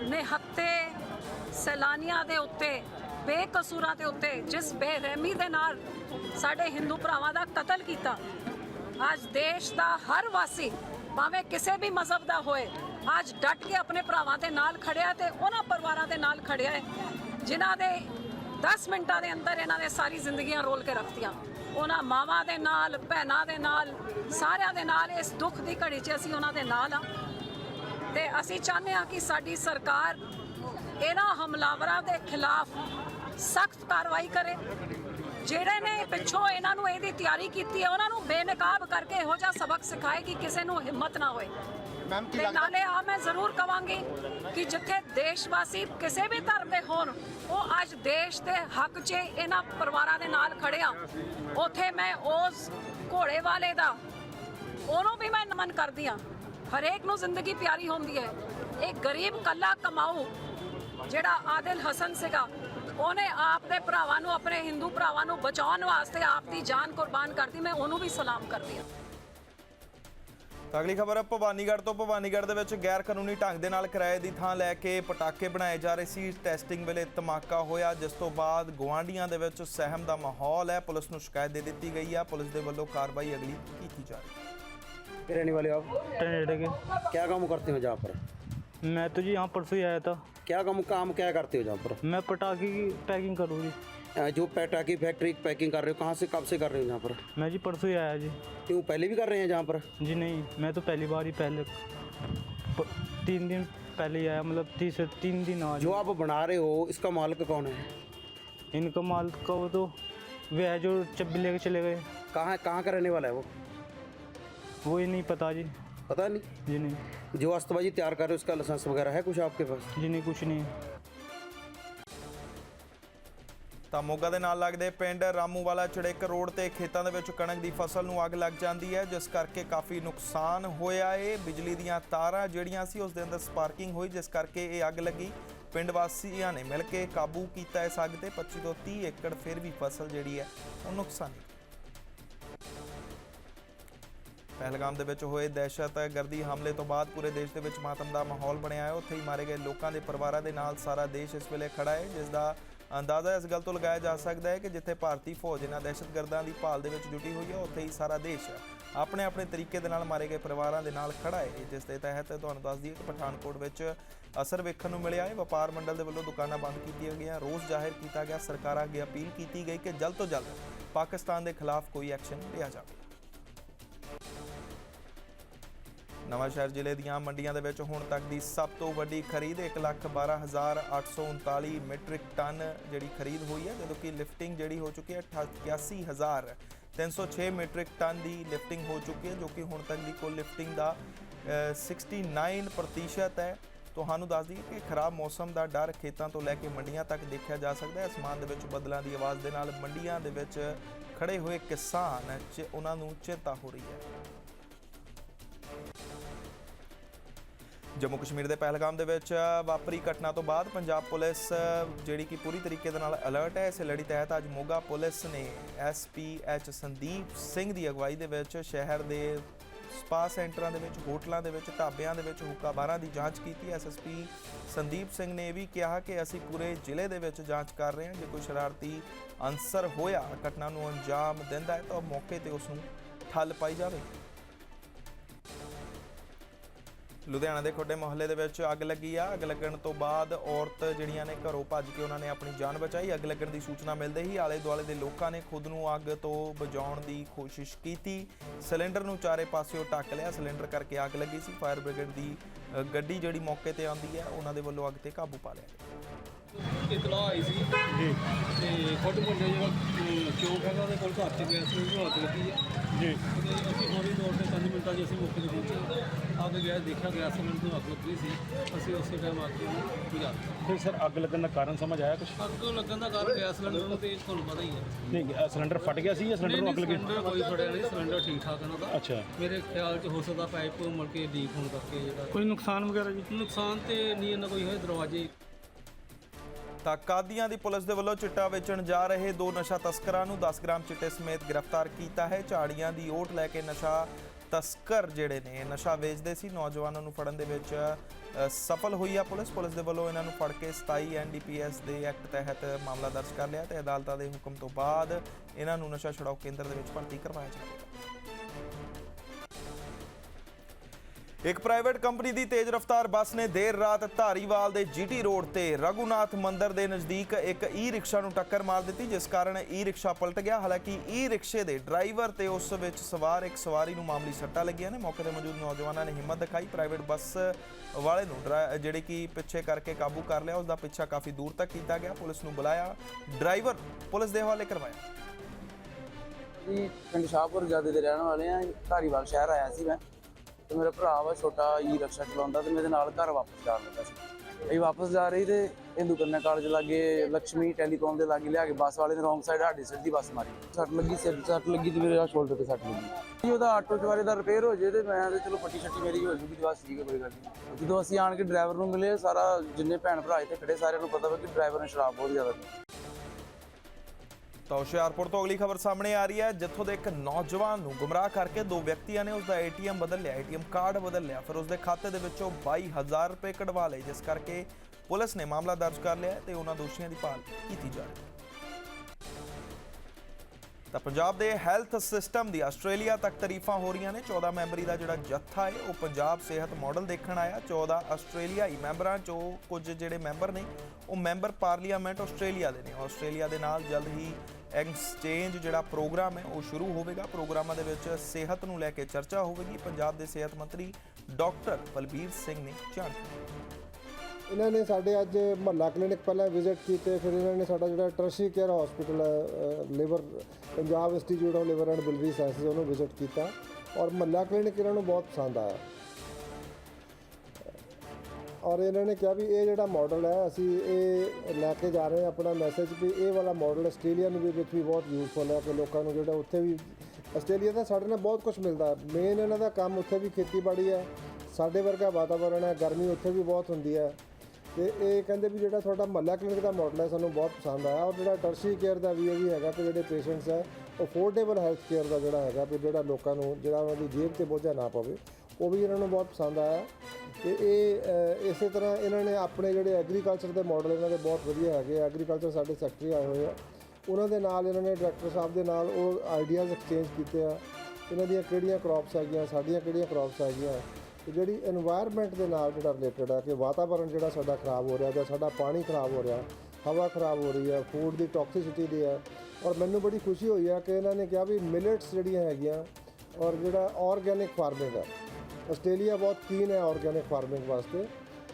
ਨਿਹੱਤੇ ਸੈਲਾਨੀਆਂ ਦੇ ਉੱਤੇ, ਬੇਕਸੂਰਾਂ ਦੇ ਉੱਤੇ, ਜਿਸ ਬੇਰਹਿਮੀ ਦੇ ਨਾਲ ਸਾਡੇ ਹਿੰਦੂ ਭਰਾਵਾਂ ਦਾ ਕਤਲ ਕੀਤਾ। ਅੱਜ ਦੇਸ਼ ਦਾ ਹਰ ਵਾਸੀ, ਭਾਵੇਂ ਕਿਸੇ ਵੀ ਮਜ਼ਹਬ ਦਾ ਹੋਏ, ਅੱਜ ਡਟ ਕੇ ਆਪਣੇ ਭਰਾਵਾਂ ਦੇ ਨਾਲ ਖੜਿਆ ਤੇ ਉਹਨਾਂ ਪਰਿਵਾਰਾਂ ਦੇ ਨਾਲ ਖੜਿਆ ਹੈ, ਜਿਨ੍ਹਾਂ ਦੇ 10 ਮਿੰਟਾਂ ਦੇ ਅੰਦਰ ਇਹਨਾਂ ਨੇ ਸਾਰੀ ਜ਼ਿੰਦਗੀਆਂ ਰੋਲ ਕੇ ਰੱਖਤੀਆਂ। ਉਹਨਾਂ ਮਾਵਾਂ ਦੇ ਨਾਲ, ਭੈਣਾਂ ਦੇ ਨਾਲ, ਸਾਰਿਆਂ ਦੇ ਨਾਲ ਇਸ ਦੁੱਖ ਦੀ ਘੜੀ 'ਚ ਅਸੀਂ ਉਹਨਾਂ ਦੇ ਨਾਲ ਆ ਤੇ ਅਸੀਂ ਚਾਹੁੰਦੇ ਹਾਂ ਕਿ ਸਾਡੀ ਸਰਕਾਰ ਇਹਨਾਂ ਹਮਲਾਵਰਾਂ ਦੇ ਖਿਲਾਫ ਸਖਤ ਕਾਰਵਾਈ ਕਰੇ। ਜਿਹੜੇ ਨੇ ਪਿੱਛੋਂ ਇਹਨਾਂ ਨੂੰ ਇਹਦੀ ਤਿਆਰੀ ਕੀਤੀ ਹੈ ਉਹਨਾਂ ਨੂੰ ਬੇਨਕਾਬ ਕਰਕੇ ਇਹੋ ਜਿਹਾ ਸਬਕ ਸਿਖਾਏ ਕਿ ਕਿਸੇ ਨੂੰ ਹਿੰਮਤ ਨਾ ਹੋਏ। ਤੇ ਨਾਲੇ ਆ ਮੈਂ ਜ਼ਰੂਰ ਕਵਾਂਗੀ ਕਿ ਜਿੱਥੇ ਦੇਸ਼ਵਾਸੀ ਕਿਸੇ ਵੀ ਧਰਮ ਦੇ ਹੋਣ ਉਹ ਅੱਜ ਦੇਸ਼ ਦੇ ਹੱਕ 'ਚ ਇਹਨਾਂ ਪਰਿਵਾਰਾਂ ਦੇ ਨਾਲ ਖੜੇ ਆ। ਉਥੇ ਮੈਂ ਉਸ ਘੋੜੇ ਵਾਲੇ ਦਾ ਉਹਨੂੰ ਵੀ ਮੈਂ ਨਮਨ ਕਰਦੀ ਆ। ਹਰੇਕ ਨੂੰ ਜ਼ਿੰਦਗੀ ਪਿਆਰੀ ਹੁੰਦੀ ਹੈ। ਇੱਕ ਗਰੀਬ ਕੱਲਾ ਕਮਾਊ ਜਿਹੜਾ ਆਦਿਲ ਹਸਨ ਸੀਗਾ ਉਹਨੇ ਆਪ ਦੇ ਭਰਾਵਾਂ ਨੂੰ ਆਪਣੇ ਹਿੰਦੂ ਭਰਾਵਾਂ ਨੂੰ ਬਚਾਉਣ ਵਾਸਤੇ ਆਪ ਦੀ ਜਾਨ ਕੁਰਬਾਨ ਕਰਦੀ ਮੈਂ ਉਹਨੂੰ ਵੀ ਸਲਾਮ ਕਰਦੀ ਹਾਂ ਤਾਂ ਅਗਲੀ ਖਬਰ ਭਵਾਨੀਗੜ੍ਹ ਤੋਂ ਭਵਾਨੀਗੜ੍ਹ ਦੇ ਵਿੱਚ ਗੈਰ ਕਾਨੂੰਨੀ ਢੰਗ ਦੇ ਨਾਲ ਕਿਰਾਏ ਦੀ ਥਾਂ ਲੈ ਕੇ ਪਟਾਕੇ ਬਣਾਏ ਜਾ ਰਹੇ ਸੀ ਟੈਸਟਿੰਗ ਵੇਲੇ ਧਮਾਕਾ ਹੋਇਆ ਜਿਸ ਤੋਂ ਬਾਅਦ ਗਵਾਂਡੀਆਂ ਦੇ ਵਿੱਚ ਸਹਿਮ ਦਾ ਮਾਹੌਲ ਹੈ ਪੁਲਿਸ ਨੂੰ ਸ਼ਿਕਾਇਤ ਦੇ ਦਿੱਤੀ ਗਈ ਹੈ ਪੁਲਿਸ ਦੇ ਵੱਲੋਂ ਕਾਰਵਾਈ ਅਗਲੀ ਕੀਤੀ ਜਾ ਰਹੀ ਹੈ रहने वाले आप टर्नेडो के क्या काम करते हो जहाँ पर मैं तो जी यहाँ परसों ही आया था। क्या कम काम क्या करते हो जहाँ पर? मैं पटाखे की पैकिंग करूँ जी। जो पटाखे फैक्ट्री की पैकिंग कर रहे हो कहाँ से कब से कर रहे हो यहाँ पर? मैं जी परसों ही आया जी। क्यों पहले भी कर रहे हैं जहाँ पर? जी नहीं मैं तो पहली बार ही पहले तीन दिन पहले ही आया मतलब तीसरे तीन दिन आज। जो आप बना रहे हो इसका मालिक कौन है? इनका मालिक का वो तो वे है जो चब्बी लेके चले गए। कहाँ कहाँ का रहने वाला है वो? वो ही नहीं पता जी। पता नहीं जी नहीं जो अस्तबाजी तैयार कर रहे हो उसका लाइसेंस वगैरह है कुछ आपके पास जी नहीं कुछ नहीं ਤਾਂ ਮੋਗਾ ਦੇ ਨਾਲ ਲੱਗਦੇ ਪਿੰਡ ਰਾਮੂਵਾਲਾ ਚੜੇਕ ਰੋਡ ਤੇ ਖੇਤਾਂ ਦੇ ਵਿੱਚ ਕਣਕ ਦੀ ਫਸਲ ਨੂੰ ਅੱਗ ਲੱਗ ਜਾਂਦੀ ਹੈ ਜਿਸ ਕਰਕੇ ਕਾਫੀ ਨੁਕਸਾਨ ਹੋਇਆ ਏ ਬਿਜਲੀ ਦੀਆਂ ਤਾਰਾਂ ਜਿਹੜੀਆਂ ਸੀ ਉਸ ਦੇ ਅੰਦਰ ਸਪਾਰਕਿੰਗ ਹੋਈ ਜਿਸ ਕਰਕੇ ਇਹ ਅੱਗ ਲੱਗੀ ਪਿੰਡ ਵਾਸੀਆਂ ਨੇ ਮਿਲ ਕੇ ਕਾਬੂ ਕੀਤਾ ਇਸ ਅੱਗ ਤੇ 25 ਤੋਂ 30 ਏਕੜ ਫਿਰ ਵੀ ਫਸਲ ਜਿਹੜੀ ਹੈ ਉਹ ਨੁਕਸਾਨੀ ਪਹਿਲਗਾਮ ਦੇ ਵਿੱਚ ਹੋਏ ਦਹਿਸ਼ਤਗਰਦੀ ਹਮਲੇ ਤੋਂ ਬਾਅਦ ਪੂਰੇ ਦੇਸ਼ ਦੇ ਵਿੱਚ ਮਾਤਮ ਦਾ ਮਾਹੌਲ ਬਣਿਆ ਹੈ। ਉੱਥੇ ਹੀ ਮਾਰੇ ਗਏ ਲੋਕਾਂ ਦੇ ਪਰਿਵਾਰਾਂ ਦੇ ਨਾਲ ਸਾਰਾ ਦੇਸ਼ ਇਸ ਵੇਲੇ ਖੜਾ ਹੈ, ਜਿਸ ਦਾ ਅੰਦਾਜ਼ਾ ਇਸ ਗੱਲ ਤੋਂ ਲਗਾਇਆ ਜਾ ਸਕਦਾ ਹੈ ਕਿ ਜਿੱਥੇ ਭਾਰਤੀ ਫੌਜ ਇਹਨਾਂ ਦਹਿਸ਼ਤਗਰਦਾਂ ਦੀ ਭਾਲ ਦੇ ਵਿੱਚ ਜੁਟੀ ਹੋਈ ਹੈ, ਉੱਥੇ ਹੀ ਸਾਰਾ ਦੇਸ਼ ਆਪਣੇ ਆਪਣੇ ਤਰੀਕੇ ਦੇ ਨਾਲ ਮਾਰੇ ਗਏ ਪਰਿਵਾਰਾਂ ਦੇ ਨਾਲ ਖੜਾ ਹੈ, ਜਿਸ ਦੇ ਤਹਿਤ ਤੁਹਾਨੂੰ ਦੱਸ ਦਈਏ ਕਿ ਪਠਾਨਕੋਟ ਵਿੱਚ ਅਸਰ ਵੇਖਣ ਨੂੰ ਮਿਲਿਆ ਹੈ। ਵਪਾਰ ਮੰਡਲ ਦੇ ਵੱਲੋਂ ਦੁਕਾਨਾਂ ਬੰਦ ਕੀਤੀਆਂ ਗਈਆਂ। ਰੋਸ ਜ਼ਾਹਿਰ ਕੀਤਾ ਗਿਆ। ਸਰਕਾਰਾਂ ਅੱਗੇ ਅਪੀਲ ਕੀਤੀ ਗਈ ਕਿ ਜਲਦ ਤੋਂ ਜਲਦ ਪਾਕਿਸਤਾਨ ਦੇ ਖਿਲਾਫ ਕੋਈ ਐਕਸ਼ਨ ਲਿਆ ਜਾਵੇ। ਨਵਾਂਸ਼ਹਿਰ ਜ਼ਿਲ੍ਹੇ ਦੀਆਂ ਮੰਡੀਆਂ ਦੇ ਵਿੱਚ ਹੁਣ ਤੱਕ ਦੀ ਸਭ ਤੋਂ ਵੱਡੀ ਖਰੀਦ 112839 ਮੀਟ੍ਰਿਕ ਟਨ ਜਿਹੜੀ ਖਰੀਦ ਹੋਈ ਹੈ ਜਦੋਂ ਕਿ ਲਿਫਟਿੰਗ ਜਿਹੜੀ ਹੋ ਚੁੱਕੀ ਹੈ 81306 ਮੀਟ੍ਰਿਕ ਟਨ ਦੀ ਲਿਫਟਿੰਗ ਹੋ ਚੁੱਕੀ ਹੈ ਜੋ ਕਿ ਹੁਣ ਤੱਕ ਦੀ ਕੁੱਲ ਲਿਫਟਿੰਗ ਦਾ ਅ, 69% ਹੈ। ਤੁਹਾਨੂੰ ਦੱਸ ਦਈਏ ਕਿ ਖਰਾਬ ਮੌਸਮ ਦਾ ਡਰ ਖੇਤਾਂ ਤੋਂ ਲੈ ਕੇ ਮੰਡੀਆਂ ਤੱਕ ਦੇਖਿਆ ਜਾ ਸਕਦਾ ਹੈ। ਅਸਮਾਨ ਦੇ ਵਿੱਚ ਬੱਦਲਾਂ ਦੀ ਆਵਾਜ਼ ਦੇ ਨਾਲ ਮੰਡੀਆਂ ਦੇ ਵਿੱਚ ਖੜੇ ਹੋਏ ਕਿਸਾਨ ਚ ਉਹਨਾਂ ਨੂੰ ਚਿੰਤਾ ਹੋ ਰਹੀ ਹੈ। ਜੰਮੂ ਕਸ਼ਮੀਰ ਦੇ ਪਹਿਲਗਾਮ ਦੇ ਵਿੱਚ ਵਾਪਰੀ ਘਟਨਾ ਤੋਂ ਬਾਅਦ ਪੰਜਾਬ ਪੁਲਿਸ ਜਿਹੜੀ ਕਿ ਪੂਰੀ ਤਰੀਕੇ ਦੇ ਨਾਲ ਅਲਰਟ ਹੈ ਇਸ ਲੜੀ ਤਹਿਤ, ਅੱਜ ਮੋਗਾ ਪੁਲਿਸ ਨੇ ਐਸਪੀਐਚ ਸੰਦੀਪ ਸਿੰਘ ਦੀ ਅਗਵਾਈ ਦੇ ਵਿੱਚ ਸ਼ਹਿਰ ਦੇ ਸਪਾ ਸੈਂਟਰਾਂ ਦੇ ਵਿੱਚ, ਹੋਟਲਾਂ ਦੇ ਵਿੱਚ, ਢਾਬਿਆਂ ਦੇ ਵਿੱਚ ਹੁੱਕਾ ਬਾਰਾਂ ਦੀ ਜਾਂਚ ਕੀਤੀ। ਐਸਐਸਪੀ ਸੰਦੀਪ ਸਿੰਘ ਨੇ ਇਹ ਵੀ ਕਿਹਾ ਕਿ ਅਸੀਂ ਪੂਰੇ ਜ਼ਿਲ੍ਹੇ ਦੇ ਵਿੱਚ ਜਾਂਚ ਕਰ ਰਹੇ ਹਾਂ। ਜੇ ਕੋਈ ਸ਼ਰਾਰਤੀ ਅਨਸਰ ਹੋਇਆ, ਘਟਨਾ ਨੂੰ ਅੰਜਾਮ ਦਿੰਦਾ ਹੈ, ਤਾਂ ਮੌਕੇ ਤੇ ਉਸ ਨੂੰ ਠੱਲ ਪਾਈ ਜਾਵੇ ਲੁਧਿਆਣਾ ਦੇ ਖੋਡੇ ਮੁਹੱਲੇ ਦੇ ਵਿੱਚ ਅੱਗ ਲੱਗੀ ਆ। ਅੱਗ ਲੱਗਣ ਤੋਂ ਬਾਅਦ ਔਰਤ ਜਿਹੜੀਆਂ ਨੇ ਘਰੋਂ ਭੱਜ ਕੇ ਉਹਨਾਂ ਨੇ ਆਪਣੀ ਜਾਨ ਬਚਾਈ। ਅੱਗ ਲੱਗਣ ਦੀ ਸੂਚਨਾ ਮਿਲਦੇ ਹੀ ਆਲੇ ਦੁਆਲੇ ਦੇ ਲੋਕਾਂ ਨੇ ਖੁਦ ਨੂੰ ਅੱਗ ਤੋਂ ਬਚਾਉਣ ਦੀ ਕੋਸ਼ਿਸ਼ ਕੀਤੀ। ਸਿਲੰਡਰ ਨੂੰ ਚਾਰੇ ਪਾਸਿਓਂ ਟੱਕ ਲਿਆ। ਸਿਲੰਡਰ ਕਰਕੇ ਅੱਗ ਲੱਗੀ ਸੀ। ਫਾਇਰ ਬ੍ਰਿਗੇਡ ਦੀ ਗੱਡੀ ਜਿਹੜੀ ਮੌਕੇ ਤੇ ਆਉਂਦੀ ਹੈ, ਉਹਨਾਂ ਦੇ ਵੱਲੋਂ ਅੱਗ ਤੇ ਕਾਬੂ ਪਾ ਲਿਆ ਗਿਆ। ਇਤਲਾਹ ਆਈ ਸੀ ਜੀ। ਤੇ ਖੁਦ ਮੁੰਡੇ ਜਿਹੜਾ ਅਮ, ਚੌਕ ਹੈਗਾ ਉਹਦੇ ਕੋਲ ਘਰ ਚ ਗੈਸ ਨੂੰ ਹੱਥ ਲੱਗੀ ਹੈ ਜੀ। ਤੇ ਅਸੀਂ ਫੌਰੀ ਤੌਰ ਤੇ 5 ਮਿੰਟਾਂ 'ਚ ਅਸੀਂ ਮੌਕੇ ਤੇ ਪਹੁੰਚੇ ਆ ਕੇ ਗੈਸ ਦੇਖਿਆ ਗੈਸ ਸਿਲੰਡਰ ਨੂੰ ਅੱਗ ਲੱਗੀ ਸੀ ਅਸੀਂ ਉਸੇ ਟਾਈਮ ਆ ਕੇ ਉਹਨੂੰ ਬੁਝਾ ਦਿੱਤਾ ਕੋਈ ਸਰ ਅੱਗ ਲੱਗਣ ਦਾ ਕਾਰਨ ਸਮਝ ਆਇਆ ਕੁਝ ਅੱਗ ਲੱਗਣ ਦਾ ਕਾਰਨ ਗੈਸ ਸਿਲੰਡਰ ਨੂੰ ਤੇ ਤੁਹਾਨੂੰ ਪਤਾ ਹੀ ਹੈ ਨਹੀਂ ਅ, ਸਿਲੰਡਰ ਫਟ ਗਿਆ ਸੀ ਜਾਂ ਸਿਲੰਡਰ ਨੂੰ ਅੱਗ ਲੱਗੀ? ਸਿਲੰਡਰ ਕੋਈ ਫੜਿਆ ਨਹੀਂ ਸਿਲੰਡਰ ਠੀਕ ਠਾਕ ਹੈ ਉਹਨਾਂ ਦਾ ਅੱਛਾ। ਮੇਰੇ ਖਿਆਲ 'ਚ ਹੋ ਸਕਦਾ ਪਾਈਪ ਮੁੜ ਕੇ ਲੀਕ ਹੋਣ ਕਰਕੇ ਜਿਹੜਾ ਕੋਈ ਨੁਕਸਾਨ ਵਗੈਰਾ ਜੀ? ਨੁਕਸਾਨ ਤੇ ਨਹੀਂ ਇਹਨਾਂ ਕੋਈ ਹੋਇਆ ਦਰਵਾਜ਼ੇ ਤਾਂ ਕਾਦੀਆਂ ਦੀ ਪੁਲਿਸ ਦੇ ਵੱਲੋਂ ਚਿੱਟਾ ਵੇਚਣ ਜਾ ਰਹੇ ਦੋ ਨਸ਼ਾ ਤਸਕਰਾਂ ਨੂੰ 10 ਗ੍ਰਾਮ ਚਿੱਟੇ ਸਮੇਤ ਗ੍ਰਿਫਤਾਰ ਕੀਤਾ ਹੈ। ਝਾੜੀਆਂ ਦੀ ਓਟ ਲੈ ਕੇ ਨਸ਼ਾ ਤਸਕਰ ਜਿਹੜੇ ਨੇ, ਨਸ਼ਾ ਵੇਚਦੇ ਸੀ। ਨੌਜਵਾਨਾਂ ਨੂੰ ਫੜਨ ਦੇ ਵਿੱਚ ਸਫਲ ਹੋਈ ਆ ਪੁਲਿਸ। ਪੁਲਿਸ ਦੇ ਵੱਲੋਂ ਇਹਨਾਂ ਨੂੰ ਫੜ ਕੇ 27 ਐਨਡੀਪੀਐਸ ਦੇ ਐਕਟ ਤਹਿਤ ਮਾਮਲਾ ਦਰਜ ਕਰ ਲਿਆ ਤੇ ਅਦਾਲਤਾਂ ਦੇ ਹੁਕਮ ਤੋਂ ਬਾਅਦ ਇਹਨਾਂ ਨੂੰ ਨਸ਼ਾ ਛੁਡਾਓ ਕੇਂਦਰ ਦੇ ਵਿੱਚ ਭਰਤੀ ਕਰਵਾਇਆ ਜਾਵੇਗਾ ਇੱਕ ਪ੍ਰਾਈਵੇਟ ਕੰਪਨੀ ਦੀ ਤੇਜ਼ ਰਫ਼ਤਾਰ ਬੱਸ ਨੇ ਦੇਰ ਰਾਤ ਧਾਰੀਵਾਲ ਦੇ ਜੀਟੀ ਰੋਡ ਤੇ ਰਘੁਨਾਥ ਮੰਦਰ ਦੇ ਨਜ਼ਦੀਕ ਇੱਕ ਈ ਰਿਕਸ਼ਾ ਨੂੰ ਟੱਕਰ ਮਾਰ ਦਿੱਤੀ, ਜਿਸ ਕਾਰਨ ਈ ਰਿਕਸ਼ਾ ਪਲਟ ਗਿਆ। ਹਾਲਾਂਕਿ ਈ ਰਿਕਸ਼ੇ ਦੇ ਡਰਾਈਵਰ ਤੇ ਉਸ ਵਿੱਚ ਸਵਾਰ ਇੱਕ ਸਵਾਰੀ ਨੂੰ ਮਾਮੂਲੀ ਸੱਟਾਂ ਲੱਗੀਆਂ ਨੇ। ਮੌਕੇ ਤੇ ਮੌਜੂਦ ਨੌਜਵਾਨਾਂ ਨੇ ਹਿੰਮਤ ਦਿਖਾਈ। ਪ੍ਰਾਈਵੇਟ ਬੱਸ ਵਾਲੇ ਨੂੰ ਡਰਾ- ਜਿਹੜੇ ਕਿ ਪਿੱਛੇ ਕਰਕੇ ਕਾਬੂ ਕਰ ਲਿਆ, ਉਸ ਦਾ ਪਿੱਛਾ ਕਾਫੀ ਦੂਰ ਤੱਕ ਕੀਤਾ ਗਿਆ। ਪੁਲਿਸ ਨੂੰ ਬੁਲਾਇਆ, ਡਰਾਈਵਰ ਪੁਲਿਸ ਦੇ ਹਵਾਲੇ ਕਰਵਾਇਆ। ਜੀ, ਪਿੰਡ ਸ਼ਾਹਪੁਰ ਜਾਦੇ ਦੇ ਰਹਿਣ ਵਾਲੇ ਆ ਧਾਰੀਵਾਲ ਸ਼ਹਿਰ ਆਇਆ ਸੀ ਮੈਂ। ਤੇ ਮੇਰਾ ਭਰਾ ਵਾ ਛੋਟਾ ਈ ਰਕਸ਼ਾ ਚਲਾਉਂਦਾ ਤੇ ਮੇਰੇ ਨਾਲ ਘਰ ਵਾਪਸ ਜਾਣ ਲੱਗਾ ਸੀ। ਅਸੀਂ ਵਾਪਸ ਜਾ ਰਹੀ ਤੇ ਹਿੰਦੂ ਕੰਨਿਆ ਕਾਲਜ ਲਾਗੇ ਲక్ష్ਮੀ ਟੈਲੀਕਾਮ ਦੇ ਲਾਗੇ ਲਿਆ ਕੇ ਬੱਸ ਵਾਲੇ ਨੇ ਰੋਂਗ ਸਾਈਡ ਸਾਡੀ ਸਿੱਧੀ ਬੱਸ ਮਾਰੀ। ਸੱਟ ਲੱਗੀ, ਸਿਰ ਸੱਟ ਲੱਗੀ ਤੇ ਮੇਰੇ ਆ ਸ਼ੋਲਡਰ ਤੇ ਸੱਟ ਲੱਗੀ। ਜੀ ਉਹਦਾ ਆਟੋ ਚਵਾਰੇ ਦਾ ਰਿਪੇਅਰ ਹੋ ਜੇ ਤੇ ਮੈਂ ਤੇ ਚਲੋ ਪੱਟੀ ਛੱਟੀ ਮੇਰੀ ਹੋ ਜੂਗੀ ਬਸ ਠੀਕ ਹੈ, ਕੋਈ ਗੱਲ ਨਹੀਂ। ਜਦੋਂ ਅਸੀਂ ਆਣ ਕੇ ਡਰਾਈਵਰ ਨੂੰ ਮਿਲੇ, ਸਾਰਾ ਜਿੰਨੇ ਭੈਣ ਭਰਾ ਇੱਥੇ ਖੜੇ, ਸਾਰਿਆਂ ਨੂੰ ਪਤਾ ਵਾ ਕਿ ਡਰਾਈਵਰ ਨੇ ਸ਼ਰਾਬ ਬਹੁਤ ਜ਼ਿਆਦਾ ਪੀ ਤਾਂ ਹੁਸ਼ਿਆਰਪੁਰ ਤੋਂ ਅਗਲੀ ਖਬਰ ਸਾਹਮਣੇ ਆ ਰਹੀ ਹੈ, ਜਿੱਥੋਂ ਦੇ ਇੱਕ ਨੌਜਵਾਨ ਨੂੰ ਗੁੰਮਰਾਹ ਕਰਕੇ ਦੋ ਵਿਅਕਤੀਆਂ ਨੇ ਉਸ ਦਾ ਏਟੀਐਮ ਬਦਲ ਲਿਆ, ਏਟੀਐਮ ਕਾਰਡ ਬਦਲ ਲਿਆ। ਫਿਰ ਉਸ ਦੇ ਖਾਤੇ ਦੇ ਵਿੱਚੋਂ 22000 ਰੁਪਏ ਕਢਵਾ ਲਏ, ਜਿਸ ਕਰਕੇ ਪੁਲਿਸ ਨੇ ਮਾਮਲਾ ਦਰਜ ਕਰ ਲਿਆ ਹੈ ਤੇ ਉਹਨਾਂ ਦੋਸ਼ੀਆਂ ਦੀ ਭਾਲ ਕੀਤੀ ਜਾ ਰਹੀ ਹੈ। ਤਾਂ ਪੰਜਾਬ ਦੇ ਹੈਲਥ ਸਿਸਟਮ ਦੀ ਆਸਟ੍ਰੇਲੀਆ ਤੱਕ ਤਾਰੀਫਾਂ ਹੋ ਰਹੀਆਂ ਨੇ। 14 ਮੈਂਬਰੀ ਦਾ ਜਿਹੜਾ ਜੱਥਾ ਹੈ ਉਹ ਪੰਜਾਬ ਸਿਹਤ ਮਾਡਲ ਦੇਖਣ ਆਇਆ। 14 ਆਸਟ੍ਰੇਲੀਆਈ ਮੈਂਬਰਾਂ ਚੋਂ ਕੁਝ ਜਿਹੜੇ ਮੈਂਬਰ ਨੇ, ਉਹ ਮੈਂਬਰ ਪਾਰਲੀਮੈਂਟ ਆਸਟ੍ਰੇਲੀਆ ਦੇ ਨੇ। ਆਸਟ੍ਰੇਲੀਆ ਦੇ ਨਾਲ ਜਲਦ ਹੀ ਐਕਸਚੇਂਜ ਜਿਹੜਾ ਪ੍ਰੋਗਰਾਮ ਹੈ ਉਹ ਸ਼ੁਰੂ ਹੋਵੇਗਾ। ਪ੍ਰੋਗਰਾਮਾਂ ਦੇ ਵਿੱਚ ਸਿਹਤ ਨੂੰ ਲੈ ਕੇ ਚਰਚਾ ਹੋਵੇਗੀ। ਪੰਜਾਬ ਦੇ ਸਿਹਤ ਮੰਤਰੀ ਡਾਕਟਰ ਬਲਬੀਰ ਸਿੰਘ ਨੇ ਜਾਣਕਾਰੀ ਇਹਨਾਂ ਨੇ ਸਾਡੇ ਅੱਜ ਮਹੱਲਾ ਕਲੀਨਿਕ ਪਹਿਲਾਂ ਵਿਜ਼ਿਟ ਕੀਤੇ, ਫਿਰ ਇਹਨਾਂ ਨੇ ਸਾਡਾ ਜਿਹੜਾ ਟਰਸ਼ੀ ਕੇਅਰ ਹਸਪੀਟਲ ਹੈ liver Punjab institute of liver and biliary sciences ਉਹਨੂੰ ਵਿਜ਼ਿਟ ਕੀਤਾ ਔਰ ਮਹੱਲਾ ਕਲੀਨਿਕ ਇਹਨਾਂ ਨੂੰ ਬਹੁਤ ਪਸੰਦ ਆਇਆ। ਔਰ ਇਹਨਾਂ ਨੇ ਕਿਹਾ ਵੀ ਇਹ ਜਿਹੜਾ ਮਾਡਲ ਹੈ, ਅਸੀਂ ਇਹ ਲੈ ਕੇ ਜਾ ਰਹੇ ਹਾਂ, ਆਪਣਾ ਮੈਸੇਜ ਵੀ ਇਹ ਵਾਲਾ ਮਾਡਲ ਆਸਟ੍ਰੇਲੀਆ ਨੂੰ ਵੀ ਵਿੱਚ ਵੀ ਬਹੁਤ ਯੂਜ਼ਫੁਲ ਹੈ, ਕਿ ਲੋਕਾਂ ਨੂੰ ਜਿਹੜਾ ਉੱਥੇ ਵੀ ਆਸਟ੍ਰੇਲੀਆ ਦਾ ਸਾਡੇ ਨਾਲ ਬਹੁਤ ਕੁਝ ਮਿਲਦਾ ਮੇਨ ਇਹਨਾਂ ਦਾ ਕੰਮ ਉੱਥੇ ਵੀ ਖੇਤੀਬਾੜੀ ਹੈ, ਸਾਡੇ ਵਰਗਾ ਵਾਤਾਵਰਣ ਹੈ, ਗਰਮੀ ਉੱਥੇ ਵੀ ਬਹੁਤ ਹੁੰਦੀ ਹੈ। ਤੇ ਇਹ ਕਹਿੰਦੇ ਵੀ ਜਿਹੜਾ ਤੁਹਾਡਾ ਮਹੱਲਾ ਕਲੀਨਿਕ ਦਾ ਮਾਡਲ ਹੈ, ਸਾਨੂੰ ਬਹੁਤ ਪਸੰਦ ਆਇਆ। ਔਰ ਜਿਹੜਾ ਟਰਸ਼ੀ ਕੇਅਰ ਦਾ ਵੀ ਇਹ ਵੀ ਹੈਗਾ ਕਿ ਜਿਹੜੇ ਪੇਸ਼ੈਂਟਸ ਹੈ ਅਫੋਰਡੇਬਲ ਹੈਲਥ ਕੇਅਰ ਦਾ ਜਿਹੜਾ ਹੈਗਾ, ਵੀ ਜਿਹੜਾ ਲੋਕਾਂ ਨੂੰ, ਜਿਹੜਾ ਉਹਨਾਂ ਦੀ ਜੇਬ ਤੇ ਬੋਝਾ ਨਾ ਪਵੇ, ਉਹ ਵੀ ਇਹਨਾਂ ਨੂੰ ਬਹੁਤ ਪਸੰਦ ਆਇਆ। ਤੇ ਇਹ ਇਸੇ ਤਰ੍ਹਾਂ ਇਹਨਾਂ ਨੇ ਆਪਣੇ ਜਿਹੜੇ ਐਗਰੀਕਲਚਰ ਦੇ ਮਾਡਲ ਇਹਨਾਂ ਦੇ ਬਹੁਤ ਵਧੀਆ ਹੈਗੇ ਐਗਰੀਕਲਚਰ ਸਾਡੇ ਸੈਕਟਰੀ ਆਏ ਹੋਏ ਆ। ਉਹਨਾਂ ਦੇ ਨਾਲ ਇਹਨਾਂ ਨੇ ਡਾਇਰੈਕਟਰ ਸਾਹਿਬ ਦੇ ਨਾਲ ਉਹ ਆਈਡੀਆਜ਼ ਐਕਸਚੇਂਜ ਕੀਤੇ ਆ। ਇਹਨਾਂ ਦੀਆਂ ਕਿਹੜੀਆਂ ਕ੍ਰੌਪਸ ਹੈਗੀਆਂ, ਸਾਡੀਆਂ ਕਿਹੜੀਆਂ ਕ੍ਰੌਪਸ ਹੈਗੀਆਂ। ਤੇ ਜਿਹੜੀ এনवायरमेंट ਦੇ ਨਾਲ ਜਿਹੜਾ ਰਿਲੇਟਡ ਆ ਕਿ ਵਾਤਾਵਰਣ ਜਿਹੜਾ ਸਾਡਾ ਖਰਾਬ ਹੋ ਰਿਹਾ ਜਾਂ ਸਾਡਾ ਪਾਣੀ ਖਰਾਬ ਹੋ ਰਿਹਾ, ਹਵਾ ਖਰਾਬ ਹੋ ਰਹੀ ਹੈ ਫੂਡ ਦੀ ਟੌਕਸਿਸਿਟੀ ਦੀ ਹੈ ਔਰ ਮੈਨੂੰ ਬੜੀ ਖੁਸ਼ੀ ਹੋਈ ਆ ਕਿ ਇਹਨਾਂ ਨੇ ਕਿਹਾ ਵੀ ਮਿਲਟਸ ਜਿਹੜੀਆਂ ਹੈਗੀਆਂ ਔਰ ਜਿਹੜਾ ਆਰਗੈਨਿਕ ਫਾਰਮਿੰਗ ਹੈ ਆਸਟ੍ਰੇਲੀਆ ਬਹੁਤ ਕੀਨ ਹੈ ਆਰਗੈਨਿਕ ਫਾਰਮਿੰਗ ਵਾਸਤੇ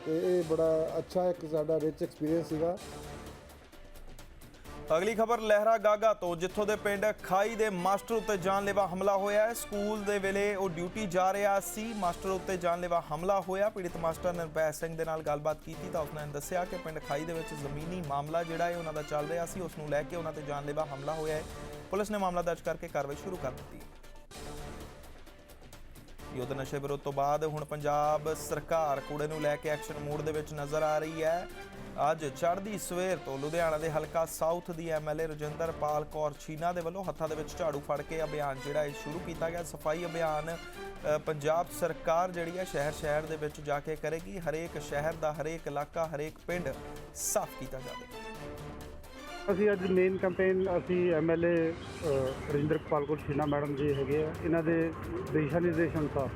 ਤੇ ਇਹ ਬੜਾ ਅੱਛਾ ਇੱਕ ਸਾਡਾ ਰਿਚ ਐਕਸਪੀਰੀਅੰਸ ਸੀਗਾ। ਅਗਲੀ ਖਬਰ, ਲਹਿਰਾ ਗਾਗਾ ਤੋਂ, ਜਿੱਥੋਂ ਦੇ ਪਿੰਡ ਖਾਈ ਦੇ ਮਾਸਟਰ ਉੱਤੇ ਜਾਨਲੇਵਾ ਹਮਲਾ ਹੋਇਆ ਹੈ। ਸਕੂਲ ਦੇ ਵੇਲੇ ਉਹ ਡਿਊਟੀ ਜਾ ਰਿਹਾ ਸੀ, ਮਾਸਟਰ ਉੱਤੇ ਜਾਨਲੇਵਾ ਹਮਲਾ ਹੋਇਆ। ਪੀੜਿਤ ਮਾਸਟਰ ਨਿਰਭੈ ਸਿੰਘ ਦੇ ਨਾਲ ਗੱਲਬਾਤ ਕੀਤੀ ਤਾਂ ਉਸਨੇ ਦੱਸਿਆ ਕਿ ਪਿੰਡ ਖਾਈ ਦੇ ਵਿੱਚ ਜ਼ਮੀਨੀ ਮਾਮਲਾ ਜਿਹੜਾ ਹੈ, ਉਹਨਾਂ ਦਾ ਚੱਲ ਰਿਹਾ ਸੀ। ਉਸ ਨੂੰ ਲੈ ਕੇ ਉਹਨਾਂ ਤੇ ਜਾਨਲੇਵਾ ਹਮਲਾ ਹੋਇਆ ਹੈ। ਪੁਲਿਸ ਨੇ ਮਾਮਲਾ ਦਰਜ ਕਰਕੇ ਕਾਰਵਾਈ ਸ਼ੁਰੂ ਕਰ ਦਿੱਤੀ। ਯੁੱਧ ਨਸ਼ੇ ਵਿਰੋਧ ਤੋਂ ਬਾਅਦ ਹੁਣ ਪੰਜਾਬ ਸਰਕਾਰ ਕੂੜੇ ਨੂੰ ਲੈ ਕੇ ਐਕਸ਼ਨ ਮੋਡ ਦੇ ਵਿੱਚ ਨਜ਼ਰ ਆ ਰਹੀ ਹੈ। ਅੱਜ ਚੜ੍ਹਦੀ ਸਵੇਰ ਤੋਂ ਲੁਧਿਆਣਾ ਦੇ ਹਲਕਾ ਸਾਊਥ ਦੀ ਐਮਐਲਏ ਰਜਿੰਦਰ ਪਾਲ ਕੌਰ ਛੀਨਾ ਦੇ ਵੱਲੋਂ ਹੱਥਾਂ ਦੇ ਵਿੱਚ ਝਾੜੂ ਫੜ ਕੇ ਅਭਿਆਨ ਜਿਹੜਾ ਇਹ ਸ਼ੁਰੂ ਕੀਤਾ ਗਿਆ। ਸਫ਼ਾਈ ਅਭਿਆਨ ਪੰਜਾਬ ਸਰਕਾਰ ਜਿਹੜੀ ਹੈ ਸ਼ਹਿਰ ਸ਼ਹਿਰ ਦੇ ਵਿੱਚ ਜਾ ਕੇ ਕਰੇਗੀ। ਹਰੇਕ ਸ਼ਹਿਰ ਦਾ ਹਰੇਕ ਇਲਾਕਾ, ਹਰੇਕ ਪਿੰਡ ਸਾਫ਼ ਕੀਤਾ ਜਾਵੇਗਾ। ਅਸੀਂ ਅੱਜ ਮੇਨ ਕੈਂਪੇਨ ਅਸੀਂ ਐਮਐਲਏ ਰਜਿੰਦਰ ਪਾਲ ਕੌਰ ਛੀਨਾ ਮੈਡਮ ਜੀ ਹੈਗੇ ਆ। ਇਹਨਾਂ ਦੇ ਦਿਸ਼ਾ ਨਿਰਦੇਸ਼ ਅਨੁਸਾਰ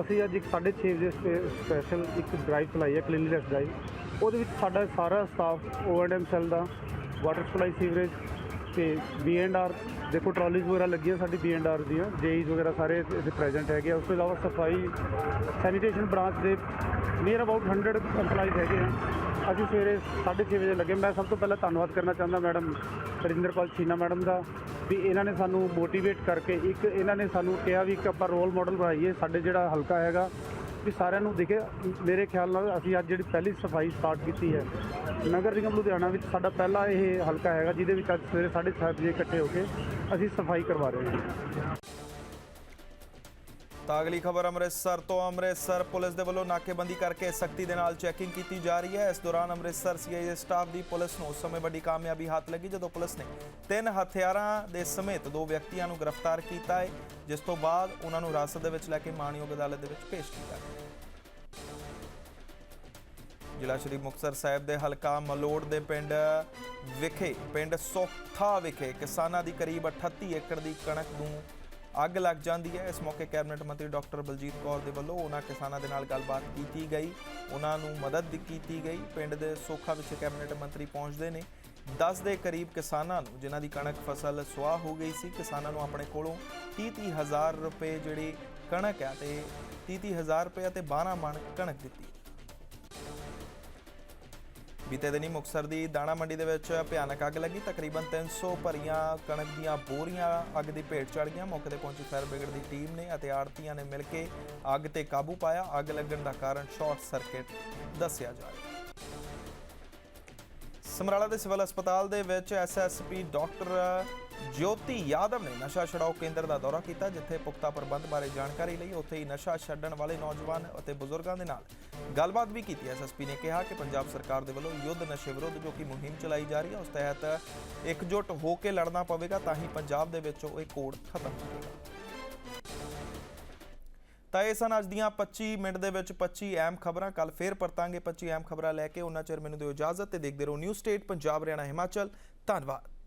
ਅਸੀਂ ਅੱਜ ਇੱਕ 6:30 ਵਜੇ ਸਪੈਸ਼ਲ ਇੱਕ ਡਰਾਈਵ ਚਲਾਈ ਹੈ ਕਲੀਨਲੀਨੈਸ ਡਰਾਈਵ ਉਹਦੇ ਵਿੱਚ ਸਾਡਾ ਸਾਰਾ staff O and M cell the water supply sewerage ਤੇ ਬੀਐਂਡਆਰ ਦੇਖੋ ਟਰਾਲੀਜ਼ ਵਗੈਰਾ ਲੱਗੀਆਂ ਸਾਡੀ ਬੀਐਂਡਆਰ ਦੀਆਂ ਜੇਈਜ਼ ਵਗੈਰਾ ਸਾਰੇ ਇੱਥੇ ਪ੍ਰੈਜ਼ੈਂਟ ਹੈਗੇ ਆ। ਉਸ ਤੋਂ ਇਲਾਵਾ ਸਫ਼ਾਈ ਸੈਨੀਟੇਸ਼ਨ ਬ੍ਰਾਂਚ ਦੇ ਨੀਅਰ ਅਬਾਊਟ 100 EMPLOYEES ਹੈਗੇ ਆ। ਅਸੀਂ ਸਵੇਰੇ 6:30 ਵਜੇ ਲੱਗੇ। ਮੈਂ ਸਭ ਤੋਂ ਪਹਿਲਾਂ ਧੰਨਵਾਦ ਕਰਨਾ ਚਾਹੁੰਦਾ ਮੈਡਮ ਰਜਿੰਦਰਪਾਲ ਛੀਨਾ ਮੈਡਮ ਦਾ ਵੀ ਇਹਨਾਂ ਨੇ ਸਾਨੂੰ ਮੋਟੀਵੇਟ ਕਰਕੇ ਇੱਕ ਇਹਨਾਂ ਨੇ ਸਾਨੂੰ ਕਿਹਾ ਵੀ ਇੱਕ ਆਪਾਂ ਰੋਲ ਮਾਡਲ ਬਣਾਈਏ, ਸਾਡੇ ਜਿਹੜਾ ਹਲਕਾ ਹੈਗਾ, ਵੀ ਸਾਰਿਆਂ ਨੂੰ ਦਿਖੇ, ਮੇਰੇ ਖਿਆਲ ਨਾਲ ਅਸੀਂ ਅੱਜ ਜਿਹੜੀ ਪਹਿਲੀ ਸਫ਼ਾਈ ਸਟਾਰਟ ਕੀਤੀ ਹੈ, ਨਗਰ ਨਿਗਮ ਲੁਧਿਆਣਾ ਵਿੱਚ ਸਾਡਾ ਪਹਿਲਾ ਇਹ ਹਲਕਾ ਹੈਗਾ, ਜਿਹਦੇ ਵਿੱਚ ਅੱਜ ਸਵੇਰੇ 7:30 ਵਜੇ ਇਕੱਠੇ ਹੋ ਕੇ ਅਸੀਂ ਸਫ਼ਾਈ ਕਰਵਾ ਰਹੇ ਹਾਂ। ਤਾਂ ਅਗਲੀ ਖਬਰ ਅੰਮ੍ਰਿਤਸਰ ਤੋਂ। ਅੰਮ੍ਰਿਤਸਰ ਪੁਲਿਸ ਦੇ ਵੱਲੋਂ ਨਾਕੇਬੰਦੀ ਕਰਕੇ ਸਖਤੀ ਦੇ ਨਾਲ ਚੈਕਿੰਗ ਕੀਤੀ ਜਾ ਰਹੀ ਹੈ। ਇਸ ਦੌਰਾਨ ਅੰਮ੍ਰਿਤਸਰ ਸੀਆਈਏ ਸਟਾਫ ਦੀ ਪੁਲਿਸ ਨੂੰ ਉਸ ਸਮੇਂ ਵੱਡੀ ਕਾਮਯਾਬੀ ਹੱਥ ਲੱਗੀ, ਜਦੋਂ ਪੁਲਿਸ ਨੇ ਤਿੰਨ ਹਥਿਆਰਾਂ ਦੇ ਸਮੇਤ ਦੋ ਵਿਅਕਤੀਆਂ ਨੂੰ ਗ੍ਰਿਫਤਾਰ ਕੀਤਾ ਹੈ, ਜਿਸ ਤੋਂ ਬਾਅਦ ਉਹਨਾਂ ਨੂੰ ਹਿਰਾਸਤ ਦੇ ਵਿੱਚ ਲੈ ਕੇ ਮਾਣਯੋਗ ਅਦਾਲਤ ਦੇ ਵਿੱਚ ਪੇਸ਼ ਕੀਤਾ ਗਿਆ। ਜ਼ਿਲ੍ਹਾ ਸ਼੍ਰੀ ਮੁਕਤਸਰ ਸਾਹਿਬ ਦੇ ਹਲਕਾ ਮਲੋੜ ਦੇ ਪਿੰਡ ਵਿਖੇ, ਪਿੰਡ ਸੋਖਾ ਵਿਖੇ ਕਿਸਾਨਾਂ ਦੀ ਕਰੀਬ 38 ਏਕੜ ਦੀ ਕਣਕ ਨੂੰ ਅੱਗ ਲੱਗ ਜਾਂਦੀ ਹੈ। ਇਸ ਮੌਕੇ ਕੈਬਨਿਟ ਮੰਤਰੀ ਡਾਕਟਰ ਬਲਜੀਤ ਕੌਰ ਦੇ ਵੱਲੋਂ ਉਹਨਾਂ ਕਿਸਾਨਾਂ ਦੇ ਨਾਲ ਗੱਲਬਾਤ ਕੀਤੀ ਗਈ। ਉਹਨਾਂ ਨੂੰ ਮਦਦ ਕੀਤੀ ਗਈ। ਪਿੰਡ ਦੇ ਸੋਖਾ ਵਿੱਚ ਕੈਬਨਿਟ ਮੰਤਰੀ ਪਹੁੰਚਦੇ ਨੇ। 10 ਦੇ ਕਰੀਬ ਕਿਸਾਨਾਂ ਨੂੰ, ਜਿਨ੍ਹਾਂ ਦੀ ਕਣਕ ਫਸਲ ਸੁਆਹ ਹੋ ਗਈ ਸੀ, ਕਿਸਾਨਾਂ ਨੂੰ ਆਪਣੇ ਕੋਲੋਂ 30 ਹਜ਼ਾਰ ਰੁਪਏ ਜਿਹੜੀ ਕਣਕ ਹੈ ਤੇ 30 ਹਜ਼ਾਰ ਰੁਪਏ ਤੇ 12 ਮਣ ਕਣਕ ਦਿੱਤੀ। ਬੀਤੇ ਦਿਨੀ ਮੁਕਸਰ ਦੀ ਦਾਣਾ ਮੰਡੀ ਦੇ ਵਿੱਚ ਭਿਆਨਕ ਅੱਗ ਲੱਗੀ। ਤਕਰੀਬਨ 300 ਭਰੀਆਂ ਕਣਕ ਦੀਆਂ ਬੋਰੀਆਂ ਅੱਗ ਦੀ ਭੇਟ ਚੜ ਗਈਆਂ। ਮੌਕੇ ਤੇ ਪਹੁੰਚੀ ਫਾਇਰ ਬ੍ਰਿਗੇਡ ਦੀ ਟੀਮ ਨੇ ਅਤੇ ਆੜਤੀਆਂ ਨੇ ਮਿਲ ਕੇ ਅੱਗ ਤੇ ਕਾਬੂ ਪਾਇਆ। ਅੱਗ ਲੱਗਣ ਦਾ ਕਾਰਨ ਸ਼ਾਰਟ ਸਰਕਟ ਦੱਸਿਆ ਜਾ ਰਿਹਾ ਸਮਰਾਲਾ ਦੇ ਸਿਵਲ ਹਸਪਤਾਲ ਦੇ ਵਿੱਚ ਐਸਐਸਪੀ ਡਾਕਟਰ ਜੋਤੀ ਯਾਦਵ ਨੇ ਨਸ਼ਾ ਛਡਾਓ ਕੇਂਦਰ ਦਾ ਦੌਰਾ ਕੀਤਾ, ਜਿੱਥੇ ਪੁਖਤਾ ਪ੍ਰਬੰਧ ਬਾਰੇ ਜਾਣਕਾਰੀ ਲਈ ਉੱਥੇ ਹੀ ਨਸ਼ਾ ਛੱਡਣ ਵਾਲੇ ਨੌਜਵਾਨ ਅਤੇ ਬਜ਼ੁਰਗਾਂ ਦੇ ਨਾਲ ਗੱਲਬਾਤ ਵੀ ਕੀਤੀ। ਐਸਐਸਪੀ ਨੇ ਕਿਹਾ ਕਿ ਪੰਜਾਬ ਸਰਕਾਰ ਦੇ ਵੱਲੋਂ ਯੁੱਧ ਨਸ਼ੇ ਵਿਰੁੱਧ ਜੋ ਕਿ ਮੁਹਿੰਮ ਚਲਾਈ ਜਾ ਰਹੀ ਹੈ, ਉਸ ਤਹਿਤ ਇਕਜੁੱਟ ਹੋ ਕੇ ਲੜਨਾ ਪਵੇਗਾ, ਤਾਂ ਹੀ ਪੰਜਾਬ ਦੇ ਵਿੱਚੋਂ ਇਹ ਕੋੜ ਖਤਮ ਹੋਵੇਗਾ ਤਾਂ ਇਹ ਸਨ ਅੱਜ ਦੀਆਂ 25 ਮਿੰਟ ਦੇ ਵਿੱਚ 25 ਅਹਿਮ ਖਬਰਾਂ। ਕੱਲ ਫੇਰ ਪਰਤਾਂਗੇ 25 ਅਹਿਮ ਖਬਰਾਂ ਲੈ ਕੇ। ਉਹਨਾਂ ਚਿਰ ਮੈਨੂੰ ਦਿਓ ਇਜਾਜ਼ਤ ਤੇ ਦੇਖਦੇ ਰਹੋ ਨਿਊ ਸਟੇਟ ਪੰਜਾਬ, ਹਰਿਆਣਾ, ਹਿਮਾਚਲ। ਧੰਨਵਾਦ।